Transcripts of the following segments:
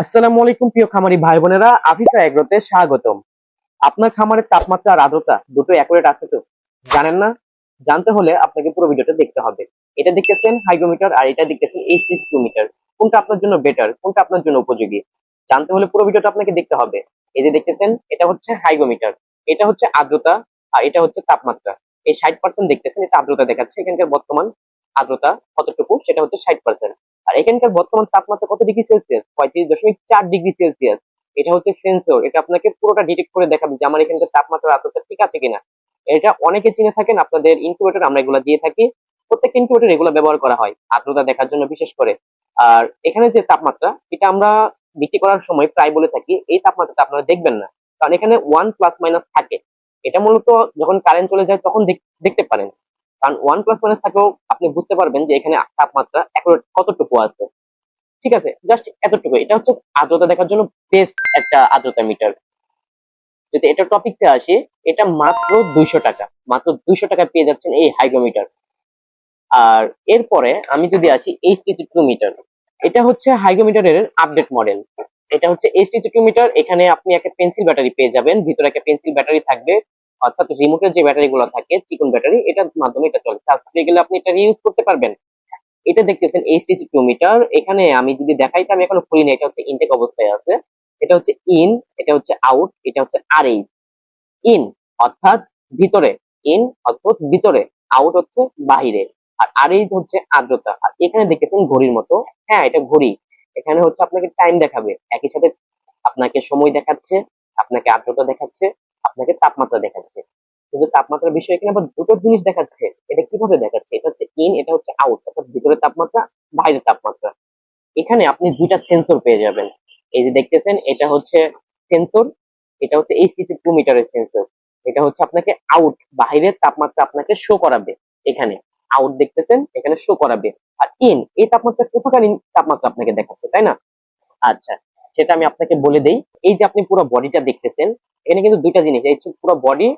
আসসালামু আলাইকুম, প্রিয় খামারি ভাই বোনেরা। আফিফা এগ্রোতে স্বাগতম। আপনার খামারের তাপমাত্রা আর আর্দ্রতা দুটো অ্যাকুরেট আছে তো? জানেন না? জানতে হলে আপনাকে পুরো ভিডিওটা দেখতে হবে। এটা দেখতেছেন হাইগ্রোমিটার আর এটা দেখতেছেন এইচটি মিটার কোনটা আপনার জন্য বেটার কোনটা আপনার জন্য উপযোগী? জানতে হলে পুরো ভিডিওটা আপনাকে দেখতে হবে। এই যে দেখতেছেন, এটা হচ্ছে হাইগ্রোমিটার এটা হচ্ছে আর্দ্রতা আর এটা হচ্ছে তাপমাত্রা। এই ষাট পার্সেন্ট দেখতেছেন, এটা আর্দ্রতা দেখাচ্ছে। এখানকার বর্তমান আর্দ্রতা কতটুকু? সেটা হচ্ছে ষাট পার্সেন্ট আর এখানকার বর্তমান তাপমাত্রা কত ডিগ্রি সেলসিয়াস? পঁয়ত্রিশ দশমিক চার ডিগ্রি সেলসিয়াস। এটা হচ্ছে সেন্সর এটা আপনাকে পুরোটা ডিটেক্ট করে দেখাবে যে আমার এখানকার তাপমাত্রা আর্দ্রতা ঠিক আছে কিনা। এটা অনেকে চিনে থাকেন, আপনাদের ইনকিউবেটর আমরা এগুলো দিয়ে থাকি। প্রত্যেকটা ইনকিউবেটর এগুলো ব্যবহার করা হয়, আর্দ্রতা দেখার জন্য বিশেষ করে। আর এখানে যে তাপমাত্রা, এটা আমরা বিক্রি করার সময় প্রায় বলে থাকি, এই তাপমাত্রাটা আপনারা দেখবেন না। কারণ এখানে ওয়ান প্লাস মাইনাস থাকে। এটা মূলত যখন কারেন্ট চলে যায়, তখন দেখ- দেখতে পারেন। কারণ ওয়ান প্লাস মাইনাস থাকলেও আপনি বুঝতে পারবেন যে এখানে তাপমাত্রা accurate কতটুকু আছে। ঠিক আছে? জাস্ট এতটুকু। এটা হচ্ছে আর্দ্রতা দেখার জন্য বেস্ট একটা আর্দ্রতা মিটার যদি এটা টপিকতে আসি, এটা মাত্র দুইশো টাকা। মাত্র দুইশো টাকা পেয়ে যাচ্ছেন এই হাইগ্রোমিটার আর এরপরে আমি যদি আসি এইচটি টু মিটার এটা হচ্ছে হাইগ্রোমিটারের আপডেট মডেল এটা হচ্ছে এইচটি টু মিটার এখানে আপনি একটা পেন্সিল ব্যাটারি পেয়ে যাবেন। ভিতরে একটা পেন্সিল ব্যাটারি থাকবে। অর্থাৎ রিমোটের যে ব্যাটারি গুলো থাকে, চিকন ব্যাটারি এটার মাধ্যমে এটা চলে। চার্জ দিয়ে গেলে আপনি এটা ইউজ করতে পারবেন। এটা দেখতেছেন এইচটিসি টু মিটার এখানে আমি যদি দেখাই আমি এখনও খুলি না এটা হচ্ছে ইনটেক অবস্থায় আছে। এটা হচ্ছে ইন এটা হচ্ছে আউট এটা হচ্ছে আর ইন অর্থাৎ ভিতরে। ইন অর্থাৎ ভিতরে। আউট হচ্ছে বাহিরে। আর আর হচ্ছে আর্দ্রতা। আর এখানে দেখতেছেন ঘড়ির মতো। হ্যাঁ এটা ঘড়ি। এখানে হচ্ছে আপনাকে টাইম দেখাবে। একই সাথে আপনাকে সময় দেখাচ্ছে, আপনাকে আর্দ্রতা দেখাচ্ছে। আপনাকে তাপমাত্রা দেখাচ্ছে। কিন্তু তাপমাত্রার বিষয়ে এখানে আবার দুটো জিনিস দেখাচ্ছে। এটা কীভাবে দেখাচ্ছে? এটা হচ্ছে ইন এটা হচ্ছে আউট অর্থাৎ ভিতরের তাপমাত্রা, বাইরের তাপমাত্রা। এখানে আপনি দুইটা সেন্সর পেয়ে যাবেন। এই যে দেখতেছেন, এটা হচ্ছে সেন্সর এটা হচ্ছে এই সিসি টু মিটারের সেন্সর এটা হচ্ছে আপনাকে আউট বাইরের তাপমাত্রা আপনাকে শো করাবে এখানে। আউট দেখতেছেন, এখানে শো করাবে। আর ইন এই তাপমাত্রা কোথাকার তাপমাত্রা আপনাকে দেখাচ্ছে, তাই না? আচ্ছা সেটা আমি আপনাকে বলে দেই। এই যে আপনি পুরো বডিটা দেখতেছেন, এখানে কিন্তু দুইটা জিনিস, এই পুরো বডি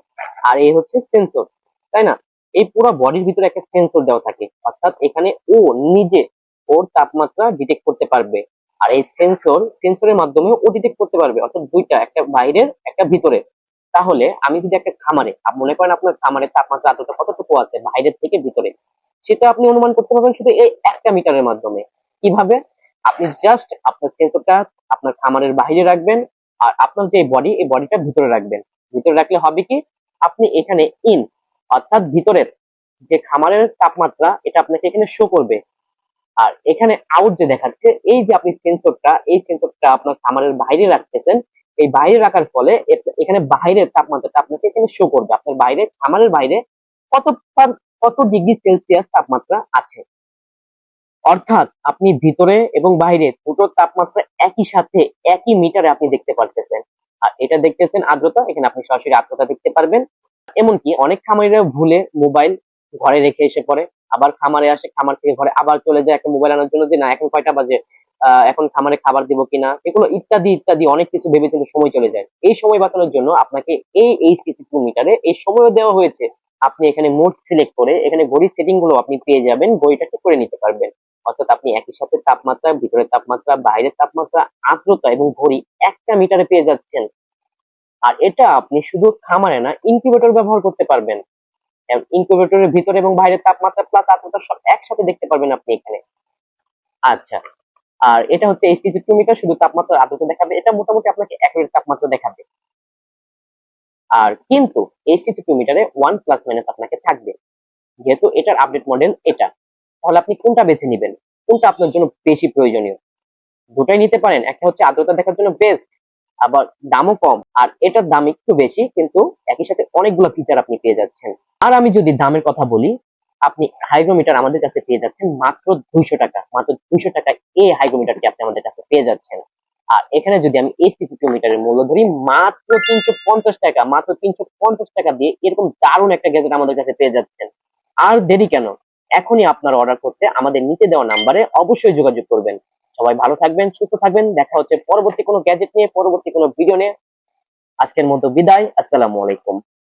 আর এই হচ্ছে সেন্সর তাই না? এই পুরো বডির ভিতরে একটা সেন্সর দেওয়া থাকে, অর্থাৎ এখানে ও নিজে ওর তাপমাত্রা ডিটেক্ট করতে পারবে। আর এই সেন্সর সেন্সরের মাধ্যমে ও ডিটেক্ট করতে পারবে, অর্থাৎ দুইটা, একটা বাইরের, একটা ভিতরে তাহলে আমি যদি একটা খামারে মনে করেন আপনার খামারের তাপমাত্রা এতটা, কতটুকু আছে, বাইরের থেকে ভিতরে, সেটা আপনি অনুমান করতে পারবেন শুধু এই একটা মিটারের মাধ্যমে। কীভাবে? আপনি জাস্ট আপনার সেন্সরটা আপনার খামারের বাইরে রাখবেন আর আপনার যে বডি এই বডিটা ভিতরে রাখবেন। ভিতরে রাখলে হবে কি? আপনি এখানে ইন অর্থাৎ ভিতরের যে খামারের তাপমাত্রা, এটা আপনাকে এখানে শো করবে। আর এখানে আউট যে দেখাচ্ছে, এই যে আপনি সেন্সরটা এই সেন্সরটা আপনার খামারের বাইরে রাখতেছেন, এই বাইরে রাখার ফলে এখানে বাইরের তাপমাত্রাটা আপনাকে এখানে শো করবে। আপনার বাইরে, খামারের বাইরে কত কত ডিগ্রি সেলসিয়াস তাপমাত্রা আছে। অর্থাৎ আপনি ভিতরে এবং বাইরে দুটো তাপমাত্রা একই সাথে, একই মিটারে আপনি দেখতে পারতেছেন। আর এটা দেখতেছেন আর্দ্রতা, এখানে আপনি সরাসরি আর্দ্রতা দেখতে পারবেন। এমনকি অনেক খামারিরা ভুলে মোবাইল ঘরে রেখে এসে পড়ে। আবার খামারে আসে, খামার থেকে ঘরে আবার চলে যায় একটা মোবাইল আনার জন্য যে, না, এখন কয়টা বাজে? এখন খামারে খাবার দিব কিনা? এগুলো ইত্যাদি ইত্যাদি অনেক কিছু ভেবে চিন্তে সময় চলে যায়। এই সময় বাঁচানোর জন্য আপনাকে এই এইচটিসি টু মিটারে এই সময়ও দেওয়া হয়েছে। আপনি এখানে মোড সিলেক্ট করে, এখানে ঘড়ির সেটিংগুলো আপনি পেয়ে যাবেন, ঘড়িটা ঠিক করে নিতে পারবেন। অর্থাৎ আপনি একই সাথে তাপমাত্রা ভিতরের তাপমাত্রা, বাইরের তাপমাত্রা, আর্দ্রতা এবং ঘড়ি একটা মিটারে পেয়ে যাচ্ছেন। আর এটা আপনি শুধু খামারে না ইনকিউবেটর ব্যবহার করতে পারবেন। ইনকিউবেটরের ভিতরে এবং বাইরের তাপমাত্রা প্লাস আর্দ্রতা সব একসাথে দেখতে পারবেন আপনি এখানে। আচ্ছা আর এটা হচ্ছে এইচটিসি টু মিটার শুধু তাপমাত্রা আর আর্দ্রতা দেখাবে। এটা মোটামুটি আপনাকে অ্যাকুরেট তাপমাত্রা দেখাবে। আর কিন্তু এইচটিসি টু মিটারে ওয়ান প্লাস মাইনাস আপনাকে থাকবে। যেহেতু এটার আপডেট মডেল এটা। তাহলে আপনি কোনটা বেছে নেবেন? কোনটা আপনার জন্য বেশি প্রয়োজনীয়? দুটাই নিতে পারেন। একটা হচ্ছে আর্দ্রতা দেখার জন্য বেস্ট আবার দামও কম। আর এটার দাম একটু বেশি, কিন্তু একই সাথে অনেকগুলো ফিচার আপনি পেয়ে যাচ্ছেন। আর আমি যদি দামের কথা বলি, আপনি হাইগ্রোমিটার আমাদের কাছে পেয়ে যাচ্ছেন মাত্র দুইশো টাকা। মাত্র দুইশো টাকা এই হাইগ্রোমিটারটি আপনি আমাদের কাছে পেয়ে যাচ্ছেন। আর এখানে যদি আমি এইচটিসি মিটারের মূল্য ধরি, মাত্র তিনশো পঞ্চাশ টাকা, মাত্র তিনশো পঞ্চাশ টাকা দিয়ে এরকম দারুণ একটা গ্যাজেট আমাদের কাছে পেয়ে যাচ্ছেন। আর দেরি কেন? এখনই আপনার অর্ডার করতে আমাদের নিচে দেওয়া নাম্বারে অবশ্যই যোগাযোগ করবেন। সবাই ভালো থাকবেন, সুস্থ থাকবেন, দেখা হচ্ছে পরবর্তী কোনো গ্যাজেট নিয়ে, পরবর্তী কোনো ভিডিও নিয়ে। আজকের মতো বিদায়, আসসালামু আলাইকুম।